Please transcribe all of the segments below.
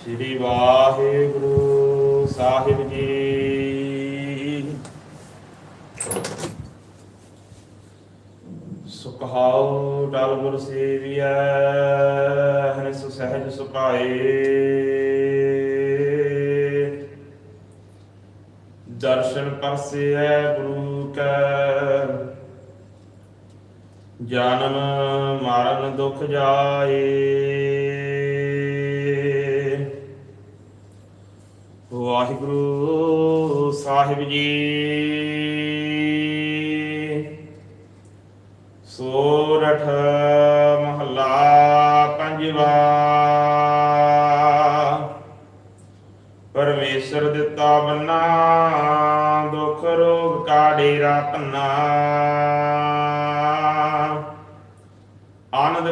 ਸ੍ਰੀ ਵਾਹਿਗੁਰੂ ਸਾਹਿਬ ਜੀ। ਸੁਖਾਉ ਡਲ ਗੁਰ ਸੇਵੀਐ, ਹਰਿ ਸਹਿਜ ਸੁਖਾਏ ਦਰਸ਼ਨ ਪਰਸੈ ਗੁਰੂ ਕੈ। ਜਨਮ ਮਰਨ ਦੁਖ ਜਾਏ। ਵਾਹਿਗੁਰੂ ਸਾਹਿਬ ਜੀ। ਸੋਰਠ ਮਹੱਲਾ ਪੰਜਵਾ। ਪਰਮੇਸ਼ਰ ਦਿੱਤਾ ਬੰਨਾ ਦੁਖ ਰੋਗ ਕਾ ਡੇਰਾ ਪੰਨਾ।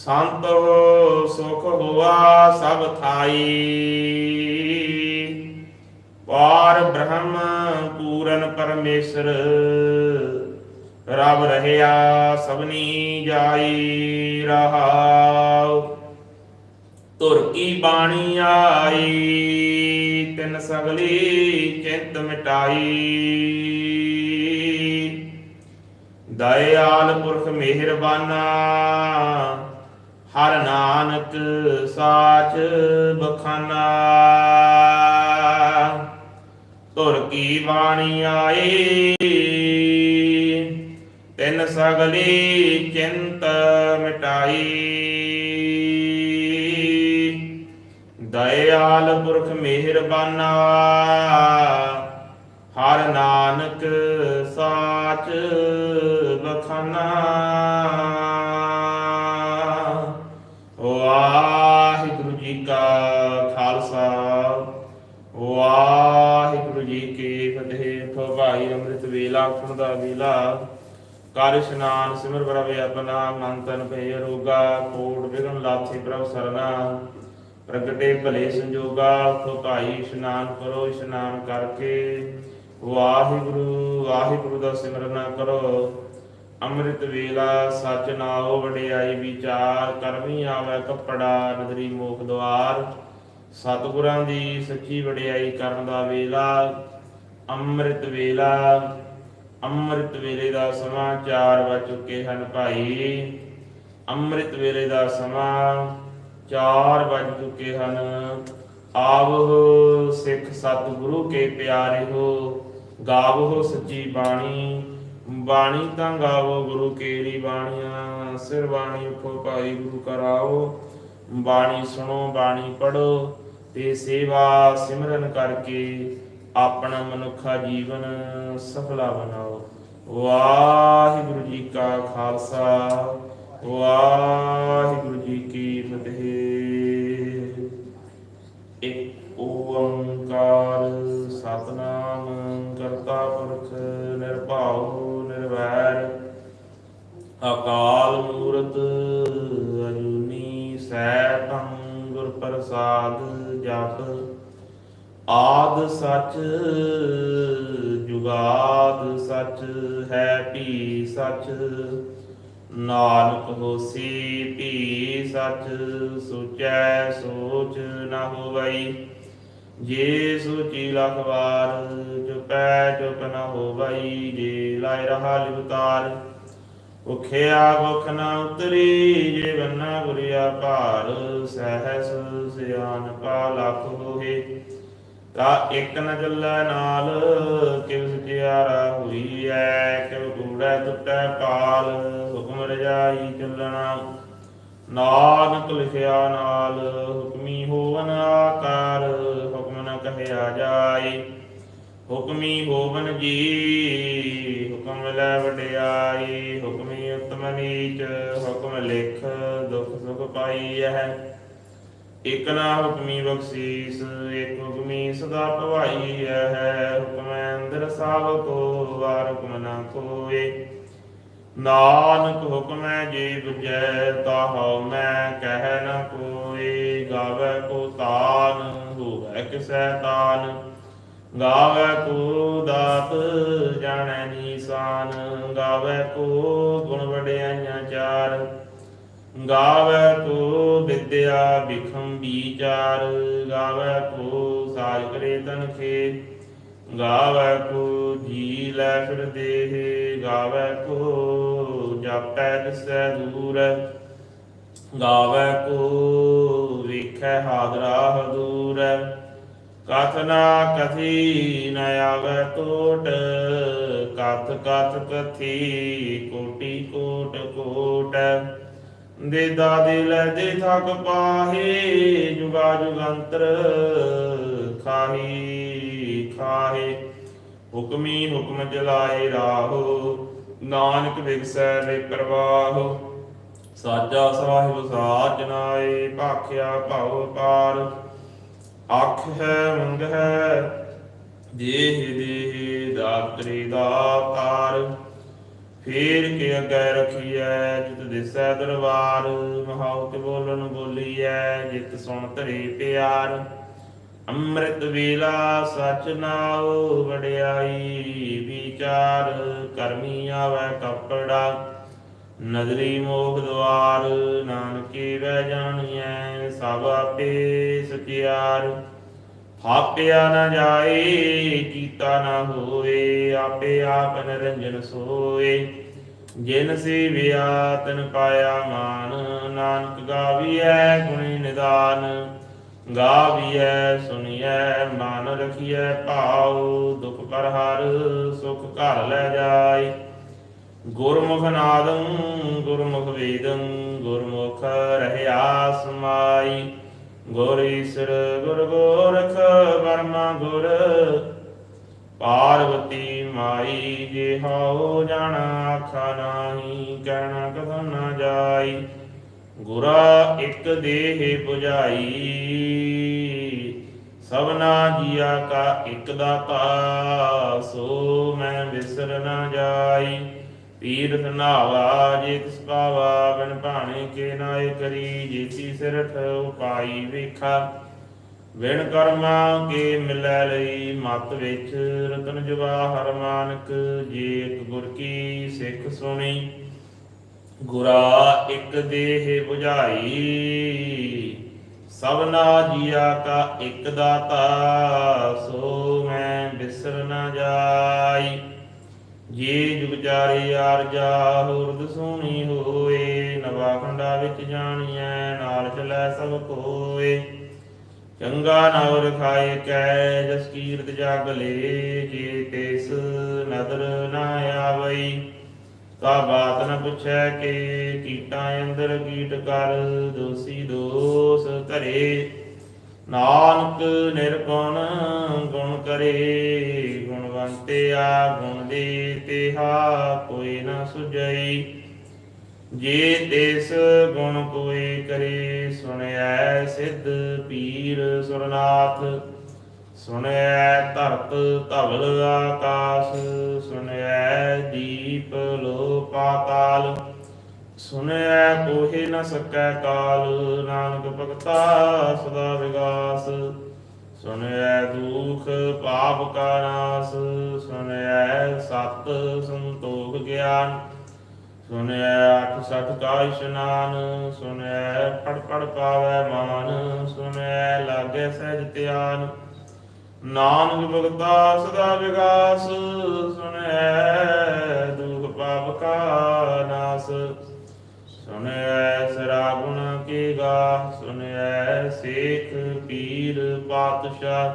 ਸੰਤ ਸੁਖ ਹੋਆ ਸਭ ਥਾਈ ਪਾਰ ਬ੍ਰਹਮ ਪੂਰਨ ਪਰਮੇਸ਼ਰ ਰਬ ਰਹਿਆ ਸਭਨੀ ਜਾਈ ਰਹਾਉ ਧੁਰ ਕੀ ਬਾਣੀ ਆਈ ਤਿੰਨ ਸਗਲੀ ਚਿੰਤ ਮਿਟਾਈ ਦਇਆਲ ਪੁਰਖ ਮਿਹਰਬਾਨਾ ਹਰ ਨਾਨਕ ਸਾਚ ਬਖਾਨਾ। ਧੁਰ ਕੀ ਬਾਣੀ ਆਈ? ਤਿੰਨ ਸਗਲੀ ਚਿੰਤ ਮਿਟਾਈ। ਦਇਆਲ ਪੁਰਖ ਮਿਹਰਬਾਨਾ। ਹਰ ਨਾਨਕ ਸਾਚ ਬਖਾਨਾ। ਜੀ ਕਾ ਖਾਲਸਾ। ਵਾਹਿਗੁਰੂ ਜੀ ਕੀ ਫਤਿਹ। ਭਾਈ ਅੰਮ੍ਰਿਤ ਵੇਲਾ ਖੁਣ ਦਾ ਵੇਲਾ। ਕਰ ਇਸ਼ਨਾਨ ਸਿਮਰ ਪ੍ਰਭ ਆਪਣਾ, ਮਨ ਤਨ ਭੈ ਰੋਗਾ ਕੋਟ ਵਿਗਨ ਲਾਥੀ ਪ੍ਰਭ ਸਰਨਾ। ਪ੍ਰਗਟੇ ਭਲੇ ਸੰਜੋਗਾ। ਸੋ ਭਾਈ ਇਸ਼ਨਾਨ ਕਰੋ, ਇਸ਼ਨਾਨ ਕਰਕੇ। ਵਾਹਿਗੁਰੂ ਵਾਹਿਗੁਰੂ ਦਾ ਸਿਮਰਨ ਕਰੋ। ਅੰਮ੍ਰਿਤ ਵੇਲਾ ਸਚ ਨਾਉ ਵਡਿਆਈ ਵਿਚਾਰ, ਕਰਮੀ ਆਵੇ ਕੱਪੜਾ ਨਦਰੀ ਮੋਖ ਦਵਾਰ ਸਤਿਗੁਰਾਂ ਦੀ ਸੱਚੀ ਵਡਿਆਈ ਕਰਨ ਦਾ ਵੇਲਾ, ਅੰਮ੍ਰਿਤ ਵੇਲਾ, ਅੰਮ੍ਰਿਤ ਵੇਲੇ ਦਾ ਸਮਾਂ ਚਾਰ ਵੱਜ ਚੁੱਕੇ ਹਨ ਭਾਈ। ਅੰਮ੍ਰਿਤ ਵੇਲੇ ਦਾ ਸਮਾਂ ਚਾਰ ਵੱਜ ਚੁੱਕੇ ਹਨ। ਆਵੋ ਸਿੱਖ ਸਤਿਗੁਰੂ ਕੇ ਪਿਆਰੇ ਹੋ, ਗਾਵੋ ਸੱਚੀ ਬਾਣੀ। ਬਾਣੀ ਤਾਂ ਗਾਵੋ ਗੁਰੂ ਕੇਰੀ ਬਾਣੀਆਂ, ਸਿਰ ਬਾਣੀ ਉਠੋ ਭਾਈ ਗੁਰੂ ਕਰਾਓ ਬਾਣੀ ਸੁਣੋ, ਬਾਣੀ ਪੜੋ ਤੇ ਸੇਵਾ ਸਿਮਰਨ ਕਰਕੇ ਆਪਣਾ ਮਨੁੱਖਾ ਜੀਵਨ ਸਫਲਾ ਬਣਾਓ। ਵਾਹਿਗੁਰੂ ਜੀ ਕਾ ਖਾਲਸਾ ਵਾਹਿਗੁਰੂ ਜਪ ਆਦ ਸਚ ਜੁਗਾਦ ਸਚ, ਹੈ ਭੀ ਸਚ। ਨਾਨਕ ਹੋਸੀ ਭੀ ਸਚ, ਸੁਚੈ ਸੋਚ ਨ ਹੋਵਈ। ਜੇ ਸੋਚੀ ਲਖ ਵਾਰ, ਚੁਪੈ ਚੁਪ ਨ ਹੋਵਈ, ਜੇ ਲਾਇ ਰਹਾ ਲਿਵਤਾਰ। ਉਖਿਆ ਮੁਖ ਨ ਉਤਰੀ ਜੇ ਬੰਨਾ ਗੁਰਿਆ ਭਾਰ, ਸਹਸ ਸਿਆਨ ਕਾ ਲਖ ਹੋਏ। ਤਾ ਇੱਕ ਨ ਚੱਲੈ ਨਾਲ, ਕਿਵ ਸਚਿਆਰਾ ਹੋਈ ਐ ਕਿਵ ਕੂੜੈ ਟੁੱਟੈ ਪਾਲ, ਹੁਕਮ ਰਜਾਈ ਚੱਲਣਾ। ਨਾਨਕ ਲਿਖਿਆ ਨਾਲ, ਹੁਕਮੀ ਹੋਵਨ ਆਕਾਰ, ਹੁਕਮ ਨ ਕਹਿਆ ਜਾਏ। ਹੁਕਮੀ ਹੋਵਨ ਜੀ, ਹੁਕਮ ਲੈ ਵਡਿਆਈ, ਹੁਕਮੀ ਉਤਮ ਨੀਚ, ਹੁਕਮ ਲਿਖ, ਦੁਖ ਸੁਖ ਪਾਈ ਹੈ ਇਕ ਨਾ ਹੁਕਮੀ ਬਖਸ਼ੀਸ, ਇਕ ਹੁਕਮੀ ਸਦਾ ਭਵਾਈ ਹੈ ਹੁਕਮ ਅੰਦਰ ਅੰਦਰ ਕੋ, ਵਾਰ ਹੁਕਮ ਨਾ ਕੋਏ ਨਾਨਕ ਹੁਕਮੈ ਜੇ ਬੁਝੈ ਤਾਹਉ ਮੈਂ ਕਹਿ ਨ ਕੋਏ ਗਾਵੇ ਕੋ ਤਾਨ, ਹੋਵੇ ਕਿਸੈ ਤਾਨ। ਗਾਵੇ ਕੋ ਦਾਤ ਜਾਣੈ ਨੀਸਾਨ ਗਾਵੇ ਕੋ ਗੁਣ ਵਡਿਆਈਆਂ ਚਾਰ, ਗਾਵੇ ਕੋ ਵਿਦਿਆ ਬਿਖਮ ਵਿਚਾਰ, ਗਾਵੇ ਕੋ ਸਾਜ ਕਰੇ ਤਨ ਖੇ ਗਾਵੇ ਕੋ ਜੀ ਲੈ ਫਿਰ ਦੇਹ, ਗਾਵੇ ਕੋ ਜਾਪੈ ਦਿਸੈ ਦੂਰ, ਗਾਵੇ ਕੋ ਵੇਖੈ ਹਾਦਰਾ ਹਦੂਰ ਕਥਨਾ ਕਥੀ ਨ ਆਵੇ ਟੋਟ ਕਥ ਕਥ ਕਥੀ ਕੋਟੀ ਕੋਟ ਕੋਟ। ਦੇਦਾ ਦਿਲ ਦੇ ਥਕ ਪਾਹੇ, ਜੁਗਾ ਜੁਗੰਤਰ ਖਾਹੀ, ਖਾਹੇ। ਹੁਕਮੀ ਹੁਕਮ ਜਲਾਏ ਰਾਹੋ, ਨਾਨਕ ਵਿਗਸੈ ਵੇ ਪ੍ਰਵਾਹ। ਸਾਜਾ ਸਾਹਿਬ ਸਾਚ ਭਾਖਿਆ ਭਉ ਪਾਰ। ਅੱਖ ਹੈ ਮੰਗ ਹੈ, ਦੇਹ ਦੇਹ, ਦਾਤਰੀ ਦਾਤਾਰ ਫੇਰ ਕੇ ਅੱਗੇ ਰਖੀਐ, ਜਿਤ ਦਿਸੈ ਦਰਬਾਰ। ਮਹਾਉਤ ਬੋਲਣ ਬੋਲੀਐ, ਜਿਤ ਸੁਣ ਧਰੇ ਪਿਆਰ। ਅੰਮ੍ਰਿਤ ਵੇਲਾ ਸਚ ਨਾਉ ਵਡਿਆਈ ਵਿਚਾਰ। ਕਰਮੀ ਆਵੈ ਕਪੜਾ ਨਦਰੀ ਮੋਖ ਦਵਾਰ, ਨਾਨਕੇ ਵੈ ਜਾਣੀਐ, ਸਭ ਆਪੇ ਸਚਿਆਰ। ਥਾਪਿਆ ਨ ਜਾਏ, ਕੀਤਾ ਨ ਹੋਏ ਆਪੇ ਆਪ ਨਿਰੰਜਨ ਸੋਏ। ਜਿਨ ਸੇਵਿਆ ਤਨ ਪਾਇਆ ਮਾਨ, ਨਾਨਕ ਗਾਵੀਐ ਗੁਣੀ ਨਿਦਾਨ। ਗਾਵੀਐ, ਸੁਣੀਐ, ਮਨ ਰਖੀਐ, ਭਾਉ, ਦੁਖ ਕਰ ਹਰ, ਸੁਖ ਘਰ ਲੈ ਜਾਏ। ਗੁਰਮੁਖ ਨਾਦੰ, ਗੁਰਮੁਖ ਵੇਦੰ, ਗੁਰਮੁਖ ਰਹਿਆ ਸਮਾਈ ਗੁਰ ਈਸਰ, ਗੁਰ ਗੋਰਖ ਬਰਮਾ ਗੁਰ, ਪਾਰਵਤੀ ਮਾਈ, ਜੇ ਹਉ ਜਾਣਾ ਆਖਾ ਨਾਹੀ ਕਹਿਣਾ ਕਥਨ ਨਾ ਜਾਈ। ਗੁਰਾ ਇੱਕ ਦੇਹ 부ਝਾਈ ਸਭਨਾ ਜੀਆ ਕਾ ਇੱਕ ਦਾਤਾ, ਸੋ ਮੈਂ ਵਿਸਰ ਨਾ ਜਾਈ। ਤੀਰਥ ਨਾਵਾ ਜੇ ਤਿਸ ਪਾਵਾ, ਬਨ ਭਾਣੇ ਕੇ ਨਾਏ ਕਰੀ ਜੀਤੀ ਸਿਰਠ ਉਪਾਈ ਵੇਖਾ। ਵਿਣ ਕਰਮਾ ਕੇ ਮਿਲੈ ਲਈ, ਮਤ ਵਿੱਚ ਰਤਨ ਜਵਾਹਰ ਮਾਨਕ, ਜੇ ਗੁਰ ਕੀ ਸਿੱਖ ਸੁਣੀ। ਗੁਰਾ ਇੱਕ ਦੇਹ 부ਝਾਈ ਸਭਨਾ ਜੀਆ ਕਾ ਇੱਕ ਦਾਤਾ, ਸੋ ਮੈਂ ਬਿਸਰ ਨਾ ਜਾਈ। ਜੇ ਜੁਗ ਚਾਰੇ ਆਰਜਾ ਹੁਰਦ ਸੋਣੀ ਹੋਏ, ਨਵਾ ਖੰਡਾ ਵਿੱਚ ਜਾਣੀਐ, ਨਾਲ ਚਲੈ ਸਭ ਕੋਏ। ਚੰਗਾ ਨਵ ਖਾਏ ਕੈ, ਜਸ ਕੀਰਤ ਜਗ ਜੇ ਤਿਸ ਨਦਰ ਨਾ ਆਵਈ। ਤਾ ਬਾਤ ਨ ਪੁੱਛੈ ਕੇ, ਕੀਟਾਂ ਅੰਦਰ ਕੀਟ ਕਰ, ਦੋਸੀ ਦੋਸ ਧਰੇ। ਨਾਨਕ ਨਿਰਗੁਣ ਗੁਣ ਕਰੇ, ਗੁਣਵੰਤਿਆ ਗੁਣ ਦੇ ਤਿਹਾ ਕੋਈ ਨ ਸੁਝਈ। ਜੇ ਤਿਸ ਗੁਣ ਕੋਈ ਕਰੇ, ਸੁਣਿਐ ਸਿੱਧ ਪੀਰ ਸੁਰਨਾਥ। ਸੁਣਿਐ ਧਰਤ ਧਵਲ ਆਕਾਸ਼, ਸੁਣਿਐ ਦੀਪ ਲੋ ਪਾਤਾਲ ਸੁਣਿਐ ਕੋਹਿ ਨ ਸਕੈ ਕਾਲ, ਨਾਨਕ ਭਗਤਾ ਸਦਾ ਵਿਗਾਸ। ਸੁਣਿਐ ਦੁਖ ਪਾਪ ਕਾ ਨਾਸ ਸੁਣਿਐ ਸਤ ਸੰਤੋਖ ਗਿਆਨ। ਸੁਣਿਐ ਅਠ ਸਠ ਕਾ ਇਸ਼ਨਾਨ ਸੁਣੈ ਪੜ ਪੜ ਪਾਵੈ ਮਾਨ ਸੁਣੈ ਲਾਗੇ ਸਹਿਜ ਧਿਆਨ। ਨਾਨਕ ਭਗਤਾ ਸਦਾ ਵਿਗਾਸ ਸੁਣੈ ਦੁਖ ਪਾਪ ਕਾ ਨਾਸ। ਸੁਣਿਐ ਸਰਾ ਗੁਣ ਕੀ ਗਾ ਸੁਨੈ ਸੇਖ ਪੀਰ ਪਾਤਸ਼ਾਹ।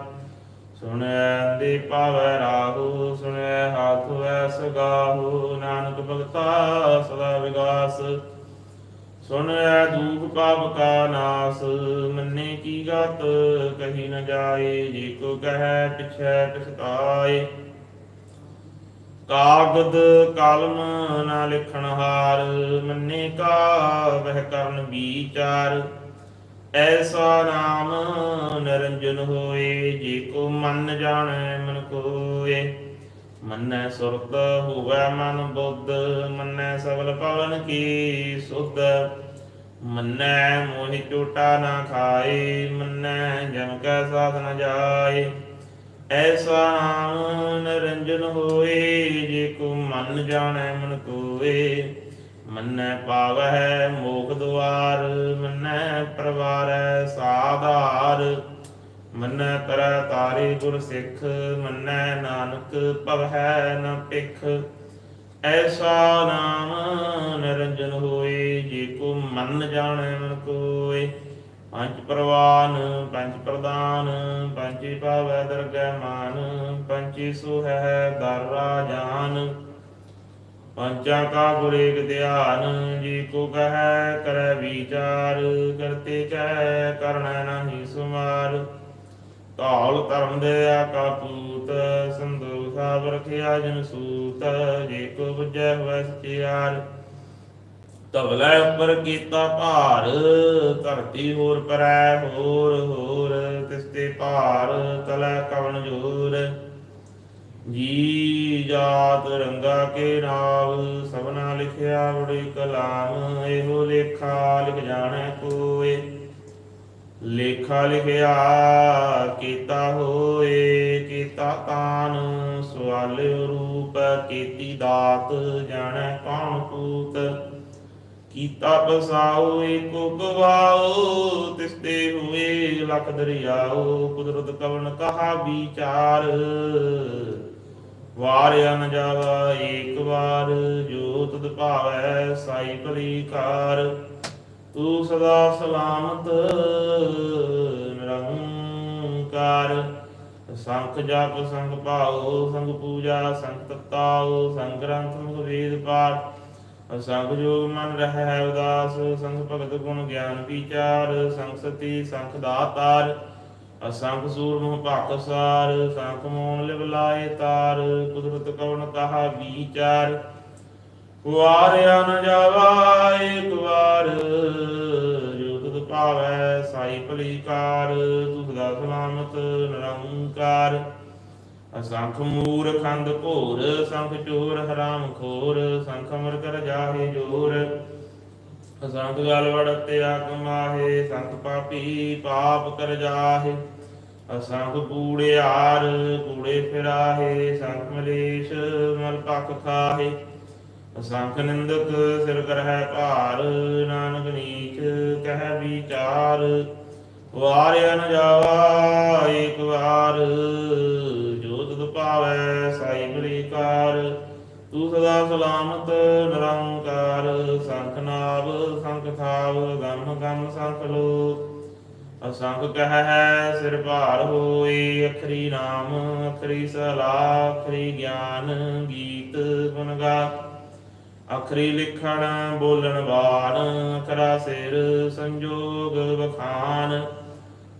ਸੁਣਿਐ ਦੇ ਪਾਵੈ ਰਾਹੂ ਸੁਣਿਐ ਹਾਥ ਵੈ ਸਗਾਹੂ, ਨਾਨਕ ਭਗਤਾ ਸਦਾ ਵਿਗਾਸ। ਸੁਣਿਐ ਦੂਖ ਪਾਪ ਕਾ ਨਾਸ, ਮੰਨੇ ਕੀ ਗਤ, ਕਹੀ ਨ ਜਾਏ, ਜੇ ਕੋ ਕਹੈ ਪਿਛੈ ਪਛਤਾਏ। ਕਾਗਦ ਕਲਮ ਨਾ ਲਿਖਣ ਹਾਰ, ਮੰਨੇ ਕਾ ਵਹਿ ਕਰਨ ਵਿਚਾਰ। ਐਸਾ ਨਾਮ ਨਿਰੰਜਨ ਹੋਏ, ਜੇ ਕੋ ਮਨ ਜਾਣੈ ਮਨ ਕੋਏ। ਮੰਨੈ ਸੁਰਤ ਹੋਵੈ ਮਨ ਬੁੱਧ, ਮੰਨੈ ਸਬਲ ਪਵਨ ਕੀ ਸੁਧ। ਮੰਨੈ ਮੋਹਿ ਝੂਟਾ ਨਾ ਖਾਏ, ਮੰਨੈ ਜਮ ਕੈ ਸਾਧ ਨ ਜਾਏ। ਐਸਾ ਨਾਮ ਨਿਰੰਜਨ ਹੋਏ ਜੇ ਕੋ ਮਨ ਜਾਣੈ ਮਨ ਕੋਏ। ਮੰਨੈ ਪਾਵਹਿ ਮੋਖ ਦੁਆਰ, ਮੰਨੈ ਪਰਵਾਰੈ ਸਾਧਾਰ। ਮੰਨੈ ਤਰੈ ਤਾਰੇ ਗੁਰ ਸਿੱਖ, ਮੰਨੈ ਨਾਨਕ ਭਵਹਿ ਨ ਪਿਖ ਐਸਾ ਨਾਮ ਨਿਰੰਜਨ ਹੋਏ ਜੇ ਕੋ ਮਨ ਜਾਣੈ ਮਨ ਕੋਏ। ਪੰਜ ਪ੍ਰਵਾਨ, ਪੰਜ ਪ੍ਰਦਾਨ ਪੰਚੀ ਪਾਵੈ ਦਰਗਹਿ ਮਾਨ ਪੰਚੀ ਸੁਹੈ ਦਰ ਰਾਜਾਨ। ਪੰਚਾ ਕਾ ਗੁਰ ਏਕ ਧਿਆਨ, ਜੀ ਕੋ ਕਹੈ ਕਰੈ ਵਿਚਾਰ, ਕਰਤੇ ਕੈ ਕਰਣਾ ਨਹੀਂ ਸੁਮਾਰ। ਧੌਲ ਧਰਮ ਦੇ ਕਾ ਪੂਤ, ਸੰਦੋਖਾ ਵਰਖਿਆ ਜਨ ਸੂਤ, ਜੇ ਕੋ ਬੁਝੈ ਹੋਇ ਸਚਿਆਰ। ਧਵਲੇ ਉੱਪਰ ਕੀਤਾ ਭਾਰ, ਧਰਤੀ ਹੋਰ ਪਰੈ ਹੋਰ ਹੋਰ, ਤਿਸਤੇ ਭਾਰ ਤਲੈ ਕਵਨ ਜੋਰ। ਜੀ ਜਾਤ ਰੰਗਾ ਕੇ ਨਾਮ ਸਭਨਾ ਲਿਖਿਆ ਬੜੀ ਕਲਾਮ, ਇਹੋ ਲੇਖਾ ਲਿਖ ਜਾਣੈ ਕੋਏ। ਲੇਖਾ ਲਿਖਿਆ ਕੀਤਾ ਹੋਏ, ਕੀਤਾ ਤਾਨ, ਸਵਾਲ ਰੂਪ ਕੀਤੀ ਦਾਤ, ਜਾਣੈ ਕੌਣ ਕੂਤ ਕੀਤਾ ਬਸਾਓ ਏਕੋ ਗਵਾਓ ਤਿਸਤੇ ਹੋਏ ਲਖ ਦਰਿਆਓ, ਕੁਦਰਤ ਕਵਨ ਕਹਾ ਵਿਚਾਰ? ਵਾਰ ਅਨ ਜਾਵਾ ਏਕ ਵਾਰ, ਜੋ ਤੁਧ ਭਾਵੈ ਸਾਈ ਭਲੀ ਕਾਰ ਤੂੰ ਸਦਾ ਸਲਾਮਤ, ਨਿਰੰਕਾਰ। ਸੰਖ ਜਪ, ਸੰਗ ਭਾਉ, ਸੰਗ ਪੂਜਾ, ਸੰਗ ਤਤਾਉ, ਸੰਗ ਗ੍ਰੰਥ ਮੁਖ ਵੇਦ ਪਾਠ। ਸੰਗ ਜੋਗ ਮਨ ਰਹਿ ਉਦਾਸ ਸੰਗ ਭਗਤ ਗੁਣ ਗਿਆਨ ਵਿਚਾਰ, ਸੰਗ ਸਤੀ ਸੰਖ ਦਾਤਾਰ, ਅਸੰਖ ਸੂਰ ਮੋਹ ਭਾਕਸਾਰ ਸੰਖ ਮੋਨ ਲਿਵ ਲਾਏ ਤਾਰ, ਕੁਦਰਤ ਕਵਨ ਕਹਾ ਵਿਚਾਰ। ਵਾਰਿਆ ਨ ਜਾਵਾ ਏਕ ਵਾਰ ਜੋ ਤੁਧ ਭਾਵੈ ਸਾਈ ਭਲੀ ਕਾਰ ਤੂੰ ਸਦਾ ਸਲਾਮਤ ਨਿਰੰਕਾਰ। ਅਸੰਖ ਮੂਰ ਖੰਦ ਘੋਰ ਸੰਖ ਚੋਰ ਹਰਾਮ ਖੋਰ, ਸੰਖ ਅਮਰ ਕਰ ਜਾਹੇ ਜੋਰ। ਅਸੰਖ ਗਲ ਵੜਤੇ ਆਕ ਸੰਖ ਪਾਪੀ ਪਾਪ ਕਰ ਜਾਹੇ। ਅਸੰਖ ਕੂੜਿਆਰ ਕੂੜੇ ਫਿਰਾਹੇ, ਸੰਖ ਮਲੇਸ਼ ਮਲ ਪਖ ਖਾਹੇ। ਅਸੰਖ ਨਿੰਦਕ ਸਿਰ ਕਰਹਿ ਭਾਰ, ਨਾਨਕ ਨੀਚ ਕਹਿ ਵਿਚਾਰ। ਵਾਰਿਆ ਨ ਜਾਵਾ ਏਕ ਵਾਰ। ਜੋ ਤੁਧ ਭਾਵੈ ਸਾਈ ਬਲੀ ਤੂੰ ਸਦਾ ਸਲਾਮਤ, ਨਿਰੰਕਾਰ, ਸੰਖ ਨਾਭ ਸੰਖ ਥਾਵ, ਗਮ ਗਮ ਸੰਖ ਲੋ ਅਸੰਖ ਕਹਿ ਸਿਰ ਭਾਰ ਹੋਏ ਅਖਰੀ ਨਾਮ, ਅਖਰੀ ਸਲਾਹ ਅਖਰੀ ਗਿਆਨ, ਗੀਤ ਗੁਣ ਅਖਰੀ ਲਿਖਣ, ਬੋਲਣ ਬਾਣ ਅਖਰਾ ਸਿਰ ਸੰਜੋਗ ਵਖਾਨ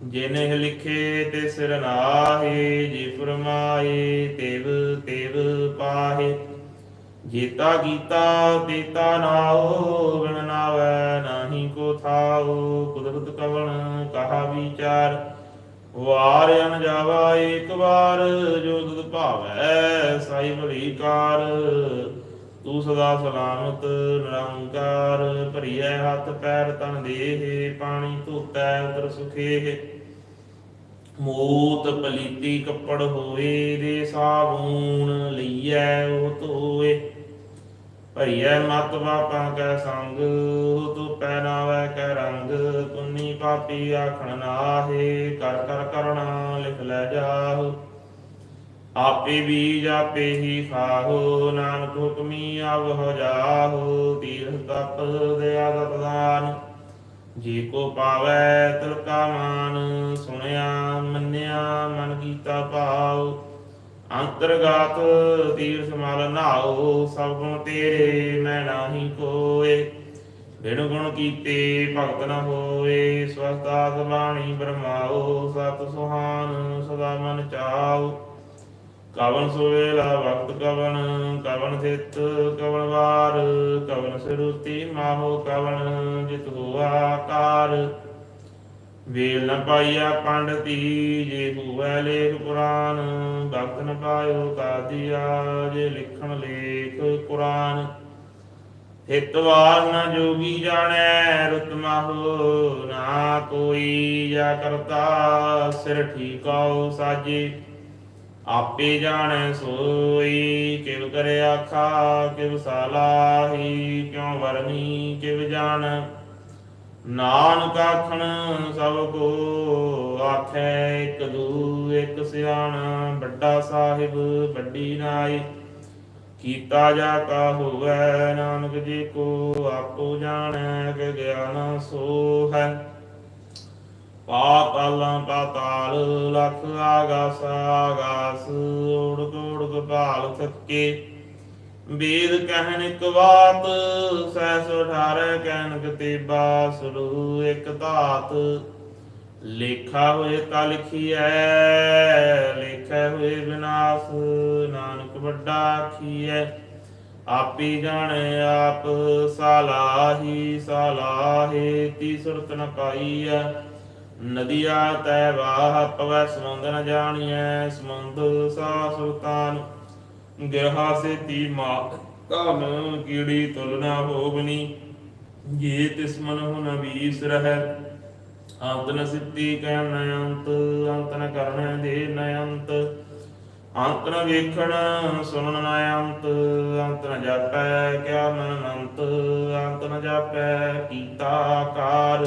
ਜਿਨਿ ਲਿਖੇ ਤੇ ਸਿਰ ਨਾਹੀ, ਜੀ ਫਰਮਾਏ ਤਿਵ ਤਿਵ ਪਾਹੇ। ਜੀਤਾ ਗੀਤਾ, ਤੀਤਾ ਨਾਉ, ਬਿਨ ਨਾਵੈ ਨਾਹੀ ਕੋ ਥਾਉ। ਕੁਦਰਤ ਕਵਣ ਕਹਾ ਵਿਚਾਰ। ਵਾਰ ਅਨ ਜਾਵਾ ਏਕ ਵਾਰ, ਜੋ ਤੁਧ ਭਾਵੈ ਸਾਈ ਭਲੀ ਕਾਰ। ਤੂੰ ਸਦਾ ਸਲਾਮਤ, ਨਿਰੰਕਾਰ, ਭਰੀਐ ਹੱਥ ਪੈਰ ਤਨ ਦੇਹ, ਪਾਣੀ ਧੋਤੈ ਉਤਰ ਸੁਖੇ ਮੋਤ ਪਲੀਤੀ ਕੱਪੜ ਹੋਏ ਦੇ ਸਾਬੂਨ ਲਈਐ ਉਹ ਧੋਏ। ਭਰੀਐ ਮਤ ਬਾਪਾਂ ਕੈ ਸੰਗ ਤੂੰ ਪਹਿਨਾਵੈ ਕੈ ਰੰਗ। ਪੁੰਨੀ ਪਾਪੀ ਆਖਣ ਨਾਹੇ, ਕਰ ਕਰ ਕਰਣਾ ਲਿਖ ਲੈ ਜਾਹੁ। ਆਪੇ ਬੀਜ, ਆਪੇ ਹੀ ਖਾਹੋ ਨਾਨਕ ਹੁਕਮੀ ਆਵਹ ਜਾਹੋ, ਤੀਰਥ ਤਪ ਦਇਆ ਦਤ ਦਾਨ ਜੀ ਕੋ ਪਾਵੈ ਤਿਲ ਕਾ ਮਾਨ, ਸੁਣਿਆ, ਮੰਨਿਆ, ਮਨ ਕੀਤਾ ਭਾਉ, ਅੰਤਰਗਤ ਤੀਰਥ ਮਲ ਨਾਉ, ਸਭ ਗੁਣ ਤੇਰੇ ਮੈਂ ਨਾਹੀ ਕੋਏ। ਬਿਨ ਗੁਣ ਕੀਤੇ ਭਗਤ ਨ ਹੋਏ ਸਵਸਤਾ ਬਾਣੀ ਬਰਮਾਓ ਸਤ ਸੁਹਾਨ ਸਦਾ ਮਨ ਚਾਉ। ਕਵਨ ਸੁਵੇਲਾ ਵਕਤ ਕਵਨ ਕਵਨ ਥਿਤ ਕਵਨ ਵਾਰ, ਕਵਨ ਸਿਰੁਤੀ ਮਾਹੋ ਕਵਨ ਜਿਤ ਹੋਆ ਕਾਰ ਵੇਲ ਨ ਪਾਈਆ ਪੰਡਤੀ ਜੇ ਹੋਵੇ ਲੇਖ ਪੁਰਾਨ ਭਗਤ ਨ ਪਾਇਓ ਕਾਦੀਆ ਜੇ ਲਿਖਣ ਲੇਖ ਕੁਰਾਨ। ਹਿਤਵਾਰ ਨ ਜੋਗੀ ਜਾਣੈ, ਰੁਤ ਮਾਹੋ ਨਾ ਕੋਈ ਜਾ ਕਰਤਾ, ਸਿਰ ਠੀਕਾਉ ਸਾਜੇ। ਆਪੇ ਜਾਣੈ ਸੋਈ, ਕਿਵ ਕਰੇ ਆਖਾ, ਕਿਵ ਸਾਲਾਹੀ, ਕਿਉ ਵਰਨੀ ਕਿਵ ਜਾਣ। ਨਾਨਕ ਆਖਣ, ਸਭ ਕੋ ਆਖੈ, ਇੱਕ ਦੂ ਇੱਕ ਸਿਆਣ, ਵੱਡਾ ਸਾਹਿਬ, ਵੱਡੀ ਨਾਈ। ਕੀਤਾ ਜਾ ਕਾ ਹੋਵੈ, ਨਾਨਕ ਜੀ ਕੋ ਆਪੋ ਜਾਣੈ ਕਿ ਗਿਆਨ ਸੋ ਹੈ ਪਾਤਾਲਾਂ ਪਾਤਾਲ ਲਖ ਆਗਾਸ ਆਗਾਸ, ਉੜਕ ਉੜਕ ਭਾਲ ਥੱਕੇ ਵੇਦ ਕਹਿਣ ਇੱਕ ਬਾਤ ਸੈਸ ਉਠਾਰੇ ਕਹਿਣ ਕਤੇ ਬਾਸਰੂ ਇੱਕ ਧਾਤ। ਲੇਖਾ ਹੋਏ ਤਾ ਲਿਖੀਐ, ਲੇਖੈ ਹੋਏ ਵਿਨਾਸ਼, ਨਾਨਕ ਵੱਡਾ ਆਖੀਐ। ਆਪੀ ਜਾਣੇ ਆਪ, ਸਾਲਾਹੀ, ਸਾਲਾਹੇ, ਤੀ ਸੁਰਤ ਨ ਪਾਈਐ। ਨਦੀਆ ਤੈ ਵਾਹ ਪਵੈ ਸਮੁੰਦ ਨ ਜਾਣੀਐ ਸਮੁੰਦ ਸਾ ਸੁਲਤਾਨ। ਗਿਰਹਾ ਸੇ ਤੀ ਮਾ ਧਨ, ਕੀੜੀ ਤੁਲਨਾ ਹੋਵਨੀ। ਜੇ ਤਿਸ ਮਨ ਹੁ ਨ ਵੀਸ ਰਹਿ। ਅੰਤ ਨ ਸਿੱਧੀ ਕਹਿ ਨ ਅੰਤ ਅੰਤ ਨ ਕਰਨ ਦੇ ਨ ਅੰਤ ਅੰਤ ਨ ਵੇਖਣ ਸੁਣਨ ਨ ਅੰਤ ਅੰਤ ਨ ਜਾਪੈ ਕਿਆ ਮਨ ਅੰਤ ਅੰਤ ਨ ਜਾਪੈ ਕੀਤਾ ਕਾਰ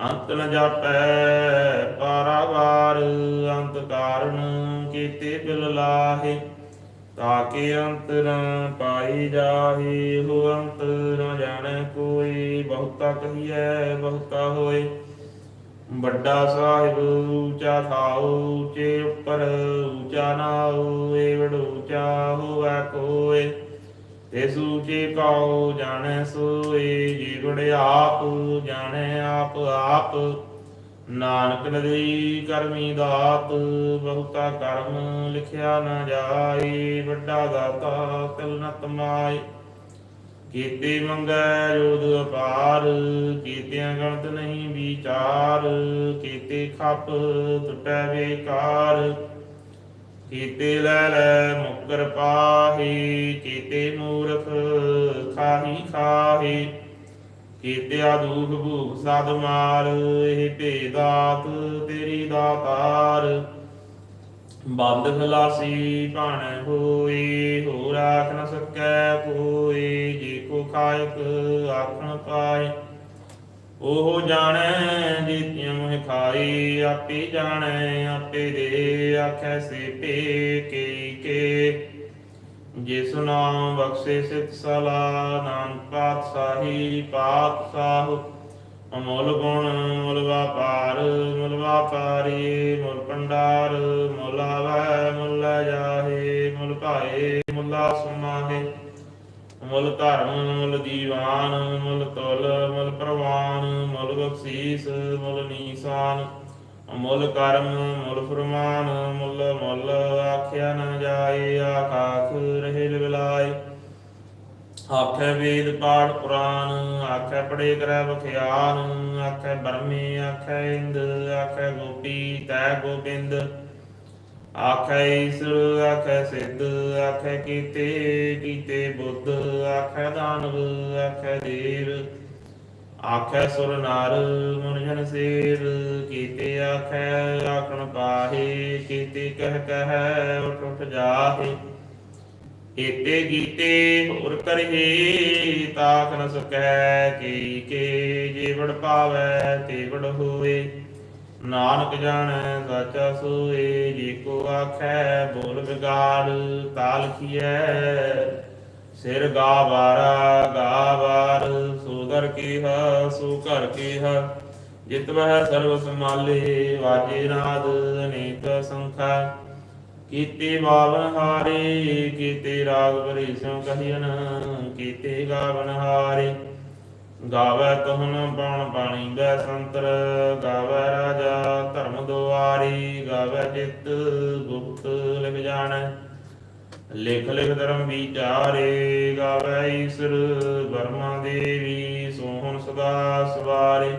ਅੰਤ ਨ ਜਾਪੈ, ਪਾਰਾਵਾਰ, ਅੰਤ ਕਾਰਨ ਕੀਤੇ ਬਿਲ ਲਾਹੇ। ਤਾਕੇ ਅੰਤ ਪਾਈ ਜਾਹੇ ਹੋ ਅੰਤ ਨ ਜਾਣੈ ਕੋਈ। ਬਹੁਤਾ ਕਹੀਐ, ਬਹੁਤਾ ਹੋਏ। ਵੱਡਾ ਸਾਹਿਬ ਉੱਚਾ ਥਾਉ, ਉੱਚੇ ਉੱਪਰ ਉੱਚਾ ਨਾਉ, ਏਵੜ ਉੱਚਾ ਹੋਵੈ ਕੋਏ। ਤਿਸ ਉੱਚੇ ਕਾਉ ਜਾਣੈ ਸੋਏ ਜੀਵੜ ਆਪ ਜਾਣੈ ਆਪ ਆਪ। ਨਾਨਕ ਨਦੀ ਕਰਮੀ ਦਾਤ, ਬਹੁਤਾ ਕਰਮ ਲਿਖਿਆ ਨਾ ਜਾਏ, ਵੱਡਾ ਦਾਤਾ ਤਿਲ ਨ ਤਮਾਏ ਕੀਤੇ ਮੰਗੈ ਜੋਦ ਅਪਾਰ, ਕੀਤਿਆਂ ਗਣਤ ਨਹੀਂ ਵਿਚਾਰ, ਕੀਤੇ ਖੱਪ ਟੁਟੈ ਬੇਕਾਰ। ਕੀਤੇ ਲੈ ਲੈ ਮੁਕਰ ਪਾਹੀ ਕੀਤੇ ਮੂਰਖ ਖਾਹੀ ਖਾਹੀ। ਕੀਤੇ ਆਦੂਖ ਭੂਖ ਸਦ ਮਾਰ, ਇਹ ਭੇਦਾਤ ਤੇਰੀ ਦਾਤਾਰ। ਬੰਦ ਖਲਾਸੀ ਭਾਣ ਹੋਏ ਹੋ ਰਾਖ ਨ ਸਕੈ ਕੋਈ ਜੇ ਕੋ ਖਾਇਕ ਆਖਣ ਪਾਏ। ਉਹ ਜਾਣੈ ਜੀਤਿਆਂ ਮੋਹਿ ਖਾਈ, ਆਪੇ ਜਾਣੈ, ਆਪੇ ਦੇ, ਆਖੈ ਸੇ ਪੇ ਕੇ ਕੇ। ਜਿਸ ਨਾਮ ਬਖਸ਼ੇ ਸਿਤ ਸਲਾ, ਨਾਨਕ ਪਾਤਸ਼ਾਹੀ ਪਾਤਸ਼ਾਹ। ਅਮੋਲ ਗੁਣ ਮੁਲ ਵਾਪਾਰ, ਮੁਲ ਵਾਪਾਰੀ, ਮੁਲ ਪੰਡਾਰ ਮੁਲ ਆਵੈ ਜਾਹੇ, ਮੁਲ ਭਾਏ, ਮੁਲਾ ਸੁਮਾਹੇ। ਮੁਲ ਧਰਮ ਮੁਲ ਦੀਵਾਨ ਮੁਲ ਤੁਲ ਮੁਲ ਪ੍ਰਵਾਨ ਮੁਲ ਬਖਸ਼ੀਸ ਮੁਲ ਨੀਸਾਨ ਮੁਲ ਕਰਮ ਮੁਲ ਫਰਮਾਨ ਮੁਲ ਮੁਲ ਆਖਿਆ ਨਾ ਜਾਏ ਆਕਾਖ ਰਹੇ ਬਿਲਾਏ ਆਖੇ ਵੇਦ ਪਾਠ ਪੁਰਾਨ ਆਖੇ ਪੜੇ ਕਰੈ ਬਖਿਆਨ ਆਖੇ ਬਰਮੇ, ਆਖੇ ਇੰਦ, ਆਖੇ ਗੋਪੀ, ਤੈ ਗੋਬਿੰਦ। ਆਖੈ ਈਸਰ, ਆਖੈ ਸਿੱਧ, ਆਖੈ ਕੀਤੇ ਕੀਤੇ ਬੁੱਧ, ਆਖੈ ਦਾਨਵ, ਆਖੇ ਦੇਵ। ਆਖੇ ਸੁਰ ਨਰ ਮਨ ਸੇਰ, ਕੀਤੇ ਆਖੇ, ਆਖਣ ਪਾਹੇ, ਕੀਤੇ ਕਹਿ ਕਹਿ, ਉਠ ਉਠ ਜਾਹੇ। ਏਤੇ ਗੀਤੇ ਹੋਰ ਕਰਹੀ ਤਾਕ ਨ ਸਕੈ ਕੀ ਕੇ ਜੀਵੜ ਪਾਵੈ ਤੇ ਵੜ ਹੋਏ। ਨਾਨਕ ਜਾਣੈ ਸਾਚਾ ਸੋਏ, ਜੇ ਕੋ ਆਖੈ ਬੋਲ ਵਿਗਾੜ, ਤਾਲ ਕੀਐ ਸਿਰ ਗਾਵਾਰਾ ਗਾਵਾਰ, ਸੋ ਦਰ ਕੀਹ, ਸੋ ਘਰ ਕੀਹ। ਜਿਤ ਵਹਿ ਸਰਬ ਸਮਾਲੇ ਵਾਜੇ ਨਾਦ, ਅਨੇਕ ਸੰਖਾ। ਕੀਤੇ ਬਾਵਨ ਹਾਰੇ, ਕੀਤੇ ਰਾਗ ਭਰੇ ਸਿਉ ਕਹੀਨ ਕੀਤੇ ਗਾਵਨ ਹਾਰੇ। ਗਾਵੇ ਤੁਹਨ ਬਾਣ ਬਾਣੀ ਬੈ ਸੰਤਰ, ਗਾਵੇ ਰਾਜਾ ਧਰਮ ਦੁਆਰੀ, ਗਾਵੇ ਜਿਤ ਗੁਪਤ ਲਿਖ ਜਾਣੈ। ਲਿਖ ਲਿਖ ਧਰਮ ਵਿਚਾਰੇ, ਗਾਵੇ ਈਸਰ ਵਰਮਾ ਦੇਵੀ, ਸੋਹਣ ਸਦਾ ਸਵਾਰੇ।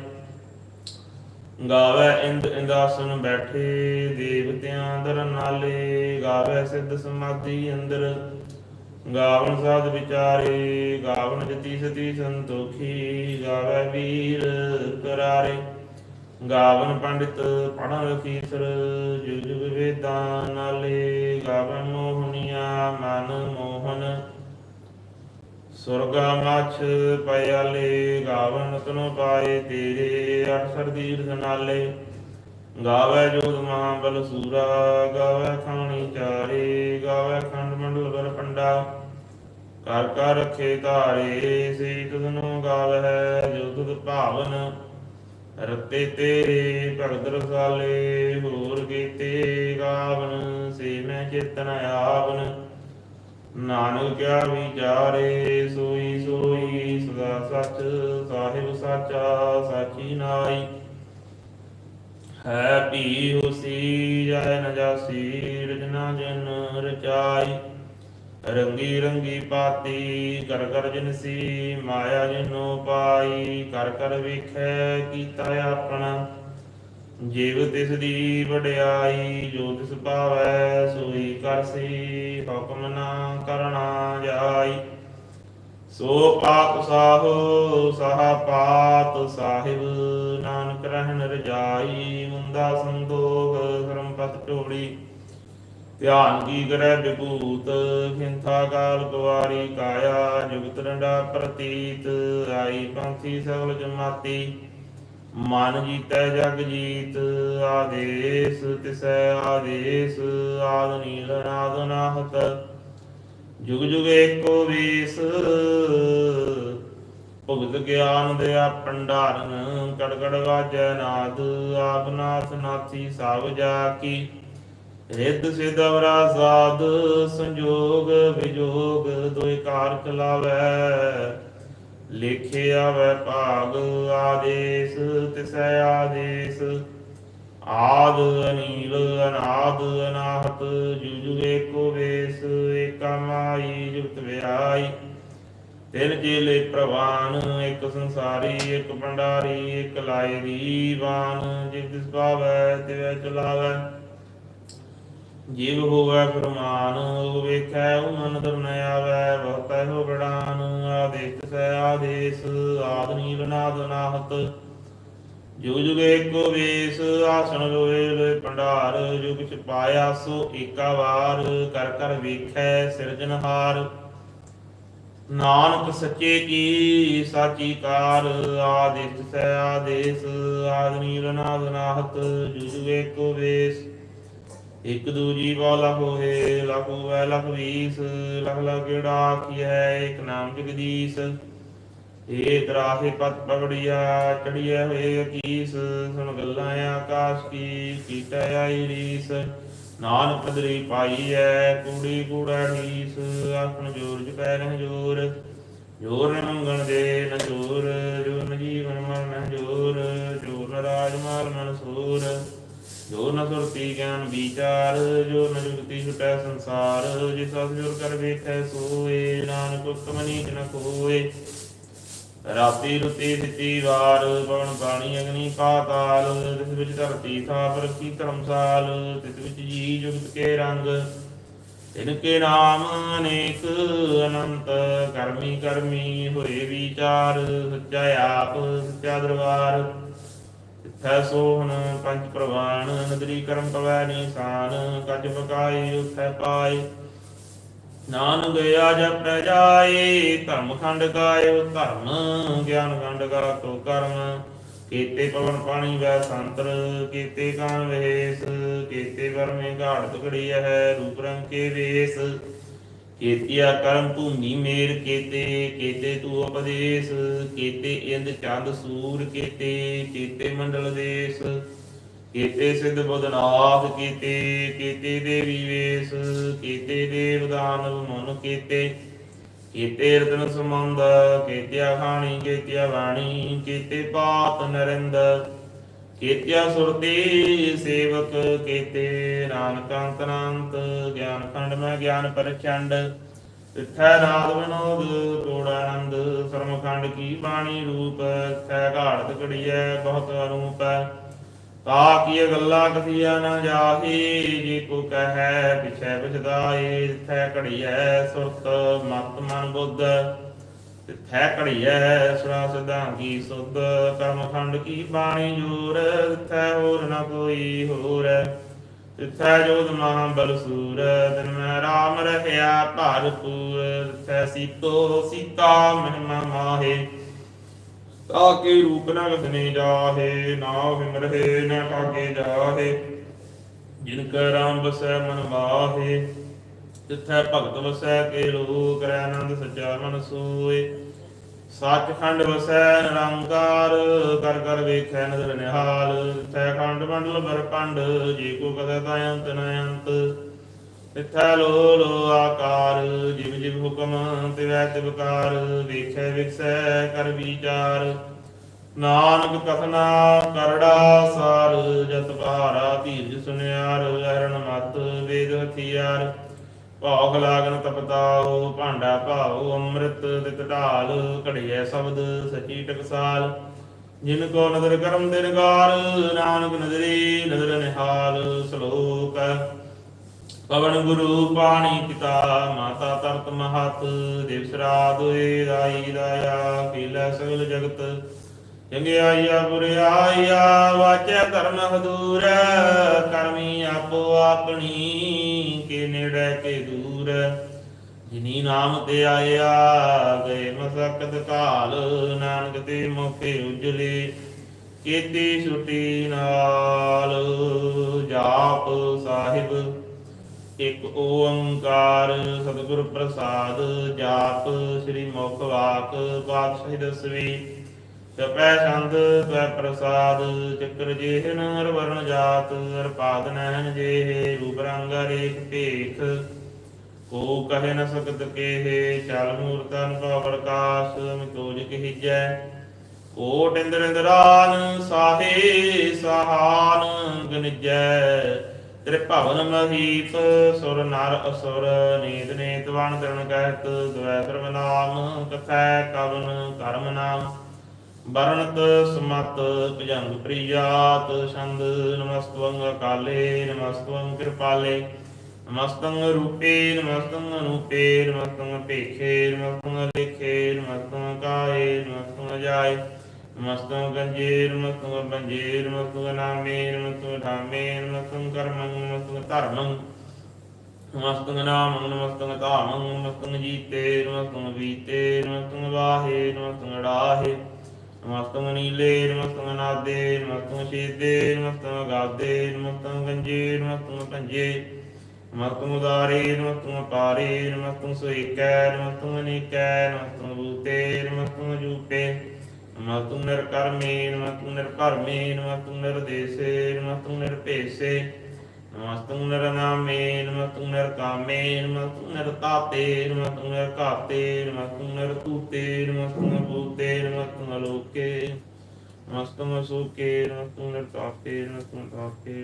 ਗਾਵੇ ਇੰਦ ਇੰਦਾਸਨ ਬੈਠੇ, ਦੇਵਤਿਆਂ ਦਰ ਨਾਲੇ, ਗਾਵੇ ਸਿੱਧ ਸਮਾਧੀ ਅੰਦਰ। ਗਾਵਨ ਸਾਧ ਵਿਚਾਰੇ, ਗਾਵਨ ਜਤੀ ਸਤੀ ਸੰਤੋਖੀ, ਗਾਵੇ ਵੀਰ ਕਰਾਰੇ। ਗਾਵਨ ਪੰਡਿਤ ਪੜਨ ਰਖੀਸਰ, ਜੁਗ ਜੁਗ ਵੇਦਾਂ ਨਾਲੇ ਗਾਵਨ ਮੋਹਨੀਆ, ਮਨ ਮੋਹਨ। ਸੁਰਗਾ ਮਛ ਪਿਆਲੇ ਗਾਵਨ ਤਨੋ ਪਾਏ ਤੇਰੇ, ਅਠਸਰ ਦੀਰਘ ਨਾਲੇ। ਗਾਵੇ ਜੋਗ ਮਹਾਬਲ ਸੂਰਾ, ਗਾਵੇ ਖਾਣੀ ਚਾਰੇ, ਗਾਵੇ ਖੰਡ ਮੰਡਲ ਬਰ ਪੰਡਾ। ਕਰ ਕਰ ਰਖੇ ਧਾਰੇ ਸੇ ਤੁਧਨੋ ਗਾਵੇ ਜੋ ਤੁਧ ਭਾਵਨ। ਰਤੇ ਤੇਰੇ ਭਗਤ ਰਸਾਲੇ, ਹੋਰ ਕੀਤੇ ਗਾਵਨ, ਸੇ ਮੈਂ ਚੇਤਨ ਆਵਨ। ਨਾਨਕ ਕਿਆ ਵਿਚਾਰੇ, ਸੋਈ ਸੋਈ ਸਦਾ ਸੱਚ, ਸਾਹਿਬ ਸਾਚਾ, ਸਾਚੀ ਨਾਈ। ਹੈ ਭੀ ਹੁਸੀ ਜੈ ਨ ਰਜਨਾ ਜਨ ਰਚਾਈ। ਰੰਗੀ ਰੰਗੀ ਪਾਤੀ, ਕਰ ਕਰ ਜਿਨਸੀ ਮਾਇਆ ਜਿਨੋ ਪਾਈ। ਕਰ ਕਰ ਵੇਖੈ ਕੀਤਾ ਆਪਣਾ, ਜੀਵ ਤਿਸ ਦੀ ਵਡਿਆਈ। ਜੋ ਤਿਸ ਭਾਵੈ, ਸੋਈ ਕਰਸੀ ਹੁਕਮ ਨਾ ਕਰਣਾ ਜਾਈ। ਸੋ ਪਾਪ ਸਾਹੋ, ਸਾਹਾ ਪਾਤ ਸਾਹਿਬ, ਨਾਨਕ ਰਹਿਣ ਰਜਾਈ ਮੁੰਦਾ ਸੰਦੋਖ ਧਰਮਪਤ ਢੋੜੀ ਧਿਆਨ ਕੀ ਕਰੈ ਵਿਭੂਤ, ਖਿੰਥਾ ਕਾਲ ਕੁਵਾਰੀ ਕਾਇਆ, ਜੁਗਤ ਰੰਡਾ ਪ੍ਰਤੀਤ, ਆਈ ਪੰਥੀ ਸਗਲ ਜਮਾਤੀ। ਮਨ ਜੀਤੈ ਜਗ ਜੀਤ, ਆਦੇਸ ਤਿਸੈ ਆਦੇਸ, ਆਦ ਨੀਲ ਨਾਦ ਨਾਹਤ। ਜੁਗ ਜੁਗ ਏਕੋ ਵੀਸ। ਭੁਗਤ ਗਿਆਨ ਦਿਆ ਭੰਡਾਰਨ ਕੜ ਵਾਜੈ ਨਾਦ, ਆਪ ਨਾਥ ਨਾਥੀ ਸਭ ਜਾ ਕੀ। ਰਿੱਧ ਸਿਧ ਅਵਰਾ ਸਾਧ, ਸੰਜੋਗ ਵਿਜੋਗ, ਦੋਇ ਕਾਰ ਚਲਾਵੈ ਲਿਖੇ ਆਵੈ ਭਾਗ, ਆਦੇਸ, ਤਿਸੈ ਆਦੇਸ। ਆਦ ਅਨੀਲ ਅਨਾਦ ਅਨਾਹਤ ਜੁਗ ਏਕੋ ਵੇਸ ਏਕਾ ਮਾਈ ਜੁਗਤ ਵਿਆਈ ਤਿਨ ਚੇਲੇ ਪ੍ਰਵਾਨ, ਇੱਕ ਸੰਸਾਰੀ, ਇੱਕ ਭੰਡਾਰੀ, ਇੱਕ ਲਾਏ ਦੀਵਾਨ ਜਿਸ ਤਿਸ ਪਾਵੈ ਤਿਵੈ ਚਲਾਵੈ। ਜੀਵ ਹੋਵੈ ਫਰਮਾਨ, ਉਹ ਵੇਖੈ, ਉਹ ਮਨ ਦਰ ਨ ਆਵੈ, ਬਹੁਤੈ ਹੋ ਬੜਾਨ ਆਦੇਸ ਸੈ ਆਦੇਸ ਆਦ ਨੀਲ ਨਾਦ ਨਾਹਤ ਜੁਗ ਜੁਗ ਏਕੋ ਵੇਸ, ਆਸਣ ਲੋਏ ਲੋਏ ਭੰਡਾਰ, ਜੁਗ ਚ ਪਾਇਆ ਸੋ ਏਕਾ ਵਾਰ, ਕਰ ਕਰ ਵੇਖੈ ਸਿਰਜਨਹਾਰ ਨਾਨਕ ਸੱਚੇ ਕੀ ਸਾਚੀ ਕਾਰ, ਆਦੇਸ ਸੈ ਆਦੇਸ, ਆਦ ਨੀਲ ਨਾਦ ਨਾਹਤ, ਜੁਗ ਜੁਗ ਏਕੋ ਵੇਸ। ਇਕ ਦੂਜੀ ਵਾਲਾ ਹੋਏ, ਲਖ ਹੋਵੇ ਲਖ ਵੀਸ, ਲਖ ਲਖ ਗੇੜਾ ਕੀ ਹੈ ਇੱਕ ਨਾਮ ਜਗਦੀਸ਼। ਏ ਤਰਾਹੇ ਪਤ ਪਗੜੀਆ ਚੜੀਏ ਹੋਏ ਅਕੀਸ, ਸੁਣ ਗੱਲਾਂ ਆਕਾਸ਼ ਕੀ, ਕੀਟੈ ਆਈ ਰੀਸ। ਨਾਨਕ ਕਦਰੀ ਪਾਈ ਐ ਕੂੜੀ ਕੂੜਾ ਢੀਸ, ਆਖਣ ਜੋਰ ਜਪੈ ਰਹਿ ਜੋਰ। ਜੋਰ ਨ ਮੰਗਣ ਦੇ ਨ ਜੋਰ ਜੋਰ ਨ ਜੀਵਨ ਮਰਨ ਜੋਰ ਜੋਰ ਨ ਰਾਜ ਮਾਲ ਮਨ ਸੂਰ। ਜੋ ਨ ਸੁਰਤੀ ਗਿਆਨ ਵਿਚਾਰ ਜੋ ਨ ਜੁਗਤੀ ਛੁਟੈ ਸੰਸਾਰ। ਜਿਸ ਅਸ ਜੁਰ ਕਰ ਵੇਖੈ ਸੋਏ, ਨਾਨਕ ਉਤਮ ਨੀਚ ਨ ਕੋਏ ਰਾਤੀ ਰੁਤੀ ਦਿੱਤੀ ਵਾਰ, ਪਵਨ ਪਾਣੀ, ਅਗਨੀ ਪਾਤਾਲ ਤਿਸ ਵਿੱਚ ਧਰਤੀ ਥਾਪ ਰੱਖੀ ਧਰਮਸਾਲ, ਤਿਸ ਵਿੱਚ ਜੀ ਜੁਗਤ ਕੇ ਰੰਗ। ਤਿਨ ਕੇ ਨਾਮ ਅਨੇਕ ਅਨੰਤ, ਕਰਮੀ ਕਰਮੀ ਹੋਏ ਵਿਚਾਰ, ਸੱਚਾ ਆਪ, ਸੱਚਾ ਦਰਬਾਰ। ਤਿੱਥੈ ਸੋਹਣ, ਪੰਜ ਪ੍ਰਵਾਨ ਨਦਰੀ ਕਰਮ ਕਵੈ ਨਿਸ਼ਾਨ, ਕੱਜ ਪਕਾਈ ਉਥੈ ਪਾਏ। ਨਾਨਕ ਗਿਆ ਜਪੈ ਜਾਏ, ਧਰਮ ਖੰਡ ਗਾਇਓ ਧਰਮ ਗਿਆਨ ਖੰਡ ਗਾ ਤੋ ਕਰਮ। ਕੀਤੇ ਪਵਨ ਪਾਣੀ ਵੈ ਸੰਤਰ, ਕੀਤੇ ਕਾਨ ਵੇਸ ਕੀਤੇ ਵਰਮੇ ਘਾੜ ਤਕੜੀ ਹੈ, ਰੂਪ ਰੰਗ ਕੇ ਵੇਸ। ਕੀਤਿਆ ਕਰਮ ਭੂਮੀ ਮੇਰ ਕੀਤੇ ਕੀਤੇ ਤੂ ਉਪਦੇਸ਼। ਕੀਤੇ ਇੰਦ ਚੰਦ ਸੂਰ ਕੀਤੇ ਕੀਤੇ ਮੰਡਲ ਦੇਸ। ਕੀਤੇ ਸਿੱਧ ਬੁਧਨਾਥ ਕੀਤੇ ਕੀਤੇ ਦੇਵੀ ਵੇਸ, ਕੀਤੇ ਦੇਵ ਦਾਨਵ, ਮਨ ਕੀਤੇ। ਕੀਤੇ ਰਤਨ ਸਮੰਦ ਕੀਤਿਆ ਖਾਣੀ, ਕੀਤਿਆ ਬਾਣੀ, ਕੀਤੇ ਪਾਤ ਨਰਿੰਦ। ਕੀਤਿਆ ਸੁਰਤੀ ਸੇਵਕ, ਕੀਤੇ ਨਾਨਕ ਗਿਆਨ ਖੰਡ ਮੈਂ ਗਿਆਨ ਪ੍ਰਚੰਡ ਤਿੱਥੈ ਨਾਦ ਵਿਨੋਦ ਤੋੜਾਨੰਦ ਸਰਮਖੰਡ ਕੀ ਬਾਣੀ ਰੂਪ ਥੈ ਘਾੜਤ ਕੜੀਐ ਬਹੁਤ ਅਨੂਪ ਤਾ ਕੀ ਗੱਲਾਂ ਕਥੀਆ ਨਾ ਜਾਹੀ, ਜੇ ਕੋ ਕਹੈ, ਪਿਛੈ ਵਿਛਦਾਏ ਥੈ ਘੜੀਐ ਸੁਰਤ, ਮਤ ਮਨ ਬੁੱਧ। ਤਿਥੈ ਘੜੀਐ, ਸੁਣਾ ਸਿਧਾਂਗੀ ਸੁਧ, ਕਰਮ ਖੰਡ ਕੀ ਬਾਣੀ ਜੋਰ, ਤਿਥੈ ਹੋਰ ਨਾ ਕੋਈ ਹੋਰ। ਤਿਥੈ ਜੋਤ ਮਹਾ ਬਲ ਸੂਰ, ਤਨ ਮੈਂ ਰਾਮ ਰਹਿਆ ਭਰਪੂਰ ਤਿਥੈ ਸੀਤੋ ਸੀਤਾ, ਮਹਿਮਾ ਮਾਹੇ। ਤਾਕੇ ਰੂਪ ਨ ਗਸਨੇ ਜਾਹੇ, ਨਾ ਵਿਮਰਹਿ ਨ ਕਾਗੇ ਜਾਹੇ। ਜਿਨ ਕੈ ਰਾਮ ਬਸੈ ਮਨ ਵਾਹੇ ਤਿਥੈ ਭਗਤ ਵਸੈ ਕੇ ਲੋਕ ਰੈ ਆਨੰਦ ਸੱਚਾ ਮਨ ਸੋਏ। ਸੱਚਖੰਡ ਵਸੈ ਨਿਰੰਕਾਰ, ਕਰ ਕਰ ਵੇਖੈ ਨਦਰ ਨਿਹਾਲ। ਤਿਥੈ ਖੰਡ ਮੰਡਲ ਬਰਖੰਡ ਜੇ ਕੋ ਕਥੈ ਤਾ ਅੰਤ ਨ ਅੰਤ। ਤਿਥੈ ਲੋ ਲੋ ਆਕਾਰ, ਜਿਵ ਜਿਵ ਹੁਕਮ ਤਿਵੈ ਤਿਵਕਾਰ ਵੇਖੈ ਵਿਖਸੈ ਕਰ ਵਿਚਾਰ। ਨਾਨਕ ਕਥਨਾ ਕਰੜਾ ਸਾਰ, ਜਤ ਭਾਰਾ ਧੀਰਜ ਸੁਨਿਆਰ, ਅਰਣ ਮਤ ਵੇਦ ਹਥਿਆਰ। ਭੌਖ ਲਾਗਨ ਤਪਤਾਉ, ਭਾਂਡਾ ਭਾਉ, ਅੰਮ੍ਰਿਤ ਤਿਤ ਢਾਲ, ਘੜਿਐ ਸ਼ਬਦ ਸਚੀ ਟਕਸਾਲ। ਜਿਨ ਕੋ ਨਦਰ ਕਰਮ ਦਿਨਗਾਰ ਨਾਨਕ ਨਦਰੀ ਨਦਰ ਨਿਹਾਲ, ਸ਼ਲੋਕ ਪਵਨ ਗੁਰੂ ਪਾਣੀ ਪਿਤਾ, ਮਾਤਾ ਤਰਤ ਮਹਤ ਦਿਵਸ ਰਾਤ ਰਾਈ ਦਾਇਆ ਕੀਲਾ ਸਗਲ ਜਗਤ। ਚੰਗਿਆਈਆ ਬੁਰਿਆਈਆ ਵਾਚੈ ਧਰਮ ਹਦੂਰ, ਕਰਮੀ ਆਪੋ ਆਪਣੀ, ਕੇ ਨੇੜੇ ਕੇ ਦੂਰ। ਜਿਨੀ ਨਾਮ ਤੇ ਆਇਆ, ਗਏ ਮਸਕਤ ਕਾਲ ਨਾਨਕ ਦੇ ਮੋਖੇ ਉਜਲੇ। ਕੀਤੀ ਛੁਟੀ ਨਾਲ, ਜਾਪ ਸਾਹਿਬ ਇਕ ਓੰਕਾਰ ਸਤਿਗੁਰ ਪ੍ਰਸਾਦ, ਜਾਪ ਸ੍ਰੀ ਮੁਖ ਵਾਕ, ਪਾਤਸ਼ਾਹੀ ਦਸਵੀ। ਜਪੈ ਛੰਦ ਤੈ ਪ੍ਰਸਾਦ, ਚੱਕਰ ਜਿਹਨ ਹਰ ਵਰਨ ਜਾਤ ਹਰ ਪਾਦ ਨੈਣ ਜਿਹੇ, ਰੂਪ ਰੰਗ ਰੇਖ ਭੇਖ। ਕੋ ਕਹੇ ਨ ਸਕਤ ਕੇਹ, ਚਲ ਮੂਰਤਨ ਕੋ ਪ੍ਰਕਾਸ਼, ਮਿਤੋਜ ਕਹਿਜੈ। ਕੋਟ ਇੰਦਰ ਇੰਦਰਾਨ ਸਾਹੇ ਸਹਾਨ ਗਨਿਜੈ। ਤੇਰੇ ਭਵਨ ਮਹੀਪ ਸੁਰ ਨਰ ਅਸੁਰ, ਨੀਤ ਨੇਤ ਵਣ ਤਰਨ ਕਹਿਤ, ਦਵੈ ਸਰਬ ਨਾਮ, ਕਥੈ ਕਵਨ ਕਰਮ ਨਾਮ। ਵਰਣਤ ਸਮਤ ਭਜੰਗ ਪ੍ਰਿਆਤ ਛੰਦ ਨਮਸਤਵੰ ਅਕਾਲੇ ਨਮਸਤਵੰ ਕਿਰਪਾਲੇ। ਨਮਸਤੰ ਰੂਪੇ ਨਮਸਤੰ ਅਨੂਪੇ ਨਮਸਤੰ ਭੇਖੇ ਨਮਸਤੰ ਲੇਖੇ ਨਮਸਤੰ ਕਾਏ ਨਮਸਤੰ ਜਾਏ। ਨਮਸਤੰ ਗੰਜੇ ਨਮਸਤੰ ਬੰਜੇ ਨਮਸਤੰ ਨਾਮੇ ਨਮਸਤੰ ਧਾਮੇ ਨਮਸਤੰ ਕਰਮੰ ਨਮਸਤੰ ਧਰਮੰ। ਨਮਸਤੰ ਨਾਮੰ ਨਮਸਤੰ ਧਾਮੰ ਨਮਸਤੰ ਜੀਤੇ ਨਮਸਤੰ ਵੀਤੇ ਨਮਸਤੰ ਵਾਹੇ ਨਮਸਤੰ ਰਾਹੇ ਨਮਸਤੰ ਨੀਲੇ ਨਮਸਤੰ ਨਾਦੇ ਨਮਸਤੰ ਸ਼ੀਦੇ ਨਮਸਤੰ ਗਾਦੇ ਨਮਸਤੰ ਗੰਜੇ ਨਮਸਤੰ ਪੰਜੇ ਨਮਸਤੰ ਉਦਾਰੇ ਨਮਸਤੰ ਪਾਰੇ ਨਮਸਤੰ ਸੁਇਕੈ ਨਮਸਤੰ ਅਨੇਕੈ ਨਮਸਤੰ ਭੂਤੇ ਨਮਸਤੰ ਜੂਪੇ ਨਮਸਤੰ ਨਿਰਕਰਮੇ ਨਮਸਤੰ ਨਿਰਭਰਮੇ ਨਮਸਤੰ ਨਿਰਦੇਸੇ ਨਮਸਤੰ ਨਿਰਭੇਸੇ ਨਮਸਤੰ ਨਿਰਨਾਮੇ ਨਮਸਤੰ ਨਿਰਕਾਮੇ ਨਮਸਤੰ ਨਿਰਤਾਤੇ ਨਮਸਤੰ ਨਿਰਘਾਤੇ ਨਮਸਤੰ ਨਿਰਤੂਤੇ ਨਮਸਤੰ ਭੂਤੇ ਨਮਸਤੰ ਅਲੋਕੇ ਨਮਸਤੰ ਸੁਕੇ ਨਮਸਤੰ ਨਿਰਤਾਪੇ ਨਮਸਤੰ ਤਾਪੇ